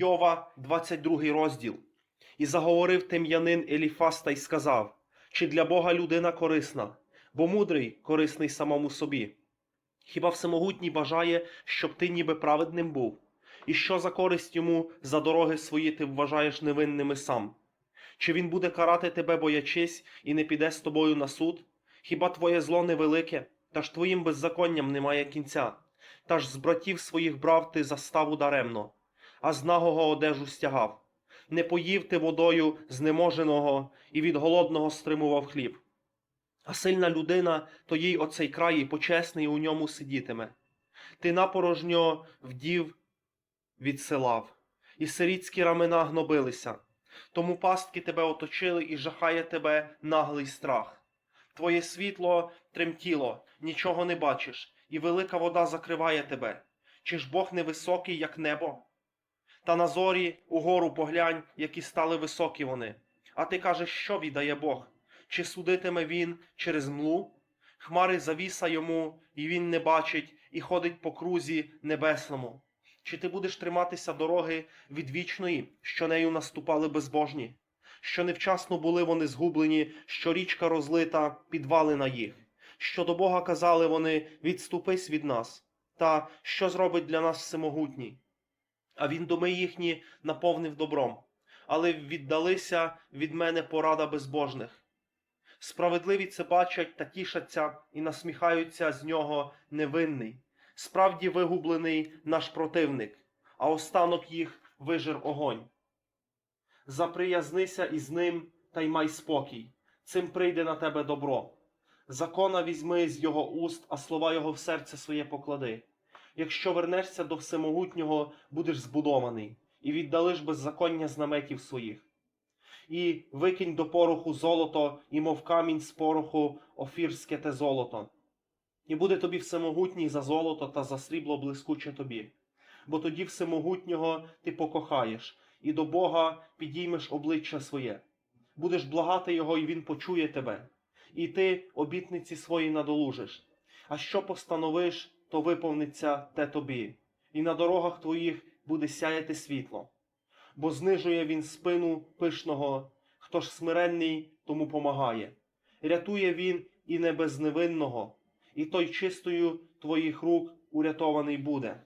Йова, 22 розділ. І заговорив тем'янин Еліфас та й сказав, чи для Бога людина корисна, бо мудрий корисний самому собі. Хіба всемогутній бажає, щоб ти ніби праведним був? І що за користь йому за дороги свої ти вважаєш невинними сам? Чи він буде карати тебе, боячись, і не піде з тобою на суд? Хіба твоє зло невелике, та ж твоїм беззаконням немає кінця? Та ж з братів своїх брав ти заставу даремно, а з нагого одежу стягав. Не поїв ти водою знеможеного і від голодного стримував хліб. А сильна людина, то їй оцей край і почесний у ньому сидітиме. Ти напорожньо вдів відсилав, і сирітські рамена гнобилися. Тому пастки тебе оточили і жахає тебе наглий страх. Твоє світло тремтіло, нічого не бачиш, і велика вода закриває тебе. Чи ж Бог не високий, як небо? Та на зорі угору поглянь, які стали високі вони. А ти кажеш, що віддає Бог? Чи судитиме він через млу? Хмари завіса йому, і він не бачить, і ходить по крузі небесному. Чи ти будеш триматися дороги відвічної, що нею наступали безбожні? Що невчасно були вони згублені, що річка розлита, підвалина їх, що до Бога казали вони відступись від нас, та що зробить для нас всемогутній? А він доми їхні наповнив добром, але віддалися від мене порада безбожних. Справедливі це бачать та тішаться і насміхаються з нього невинний. Справді вигублений наш противник, а останок їх вижир огонь. Заприязнися із ним та й май спокій, цим прийде на тебе добро. Закона візьми з його уст, а слова його в серце своє поклади. Якщо вернешся до всемогутнього, будеш збудований, і віддалиш беззаконня з наметів своїх. І викинь до пороху золото, і мов камінь з пороху офірське те золото. І буде тобі всемогутній за золото та за срібло блискуче тобі. Бо тоді всемогутнього ти покохаєш, і до Бога підіймеш обличчя своє. Будеш благати Його, і Він почує тебе, і ти обітниці свої надолужиш. А що постановиш, то виповниться те тобі, і на дорогах твоїх буде сяяти світло. Бо знижує він спину пишного, хто ж смиренний, тому помагає. Рятує він і не безневинного, і той чистою твоїх рук урятований буде.